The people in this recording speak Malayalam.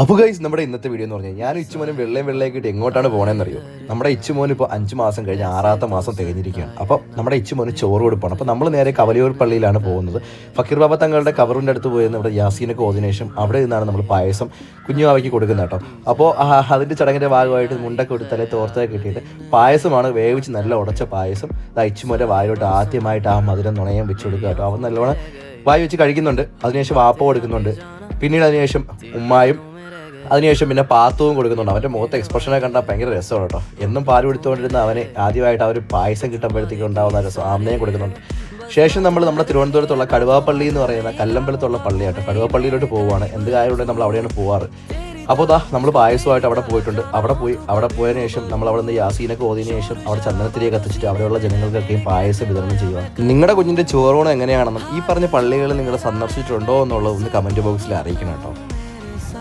അപ്പോൾ ഗൈസ് നമ്മുടെ ഇന്നത്തെ വീഡിയോ എന്ന് പറഞ്ഞാൽ ഞാൻ ഇച്ചുമോനും വെള്ളയും വെള്ളയൊക്കെ എങ്ങോട്ടാണ് പോകണമെന്നറിയോ നമ്മുടെ ഇച്ചുമോൻ ഇപ്പോൾ അഞ്ച് മാസം കഴിഞ്ഞ് ആറാമത്തെ മാസം തികഞ്ഞിരിക്കുകയാണ്. അപ്പോൾ നമ്മുടെ ഇച്ചുമോന് ചോറ് കൊടുപ്പാണ്. അപ്പോൾ നമ്മൾ നേരെ കവലയൂർ പള്ളിയിലാണ് പോകുന്നത്. ഫക്കീർ ബാബ തങ്ങളുടെ കവറിന്റെ അടുത്ത് പോയി നമ്മുടെ യാസീനൊക്കെ ഓതിന് ശേഷം അവിടെ നിന്നാണ് നമ്മൾ പായസം കുഞ്ഞുമാവയ്ക്ക് കൊടുക്കുന്നത് കേട്ടോ. അപ്പോൾ അതിന്റെ ചടങ്ങിന്റെ ഭാഗമായിട്ട് മുണ്ടൊക്കെ കൊടുത്ത് തലേ തോർത്തൊക്കെ കിട്ടിയിട്ട് പായസമാണ് വേവിച്ച് നല്ല ഉടച്ച പായസം. ദാ ഇച്ചുമോന്റെ വായിലോട്ട് ആദ്യമായിട്ട് ആ മധുരം നുണയം വെച്ച് കൊടുക്കുക കേട്ടോ. അവൻ നല്ലോണം വായി വെച്ച് കഴിക്കുന്നുണ്ട്. അതിനുശേഷം വാപ്പ കൊടുക്കുന്നുണ്ട്. പിന്നീട് അതിനുശേഷം ഉമ്മായും അതിനുശേഷം പിന്നെ പാത്തവും കൊടുക്കുന്നുണ്ട്. അവന്റെ മുഖത്തെ എക്സ്പ്രഷനെ കണ്ടാൽ ഭയങ്കര രസമാണ് കേട്ടോ. എന്നും പാൽ കൊടുത്തുകൊണ്ടിരുന്ന അവന് ആദ്യമായിട്ട് ആ ഒരു പായസം കിട്ടുമ്പോഴത്തേക്ക് ഉണ്ടാവുന്ന രസം. ആമനയും കൊടുക്കുന്നുണ്ട്. ശേഷം നമ്മൾ നമ്മുടെ തിരുവനന്തപുരത്തുള്ള കടുവാപ്പള്ളി എന്ന് പറയുന്ന കല്ലമ്പലത്തുള്ള പള്ളിയായിട്ട് കടുവാപ്പള്ളിയിലോട്ട് പോവുകയാണ്. എന്ത് കാര്യമുണ്ടെങ്കിൽ നമ്മൾ അവിടെയാണ് പോവാറ്. അപ്പോൾ ദാ നമ്മൾ പായസമായിട്ട് അവിടെ പോയിട്ടുണ്ട്. അവിടെ പോയി അവിടെ പോയതിനു ശേഷം നമ്മൾ അവിടെ നിന്ന് യാസീനൊക്കെ ഓതിയതിനു ശേഷം അവിടെ ചന്ദനത്തിരിയെ കത്തിച്ചിട്ട് അവിടെയുള്ള ജനങ്ങൾക്കൊക്കെയും പായസം വിതരണം ചെയ്യുക നിങ്ങളുടെ കുഞ്ഞിന്റെ ചോറൂണ് എങ്ങനെയാണെന്നും ഈ പറഞ്ഞ പള്ളികൾ നിങ്ങൾ സന്ദർശിച്ചിട്ടുണ്ടോ എന്നുള്ളത് ഒന്ന് കമന്റ് ബോക്സിൽ അറിയിക്കണം കേട്ടോ.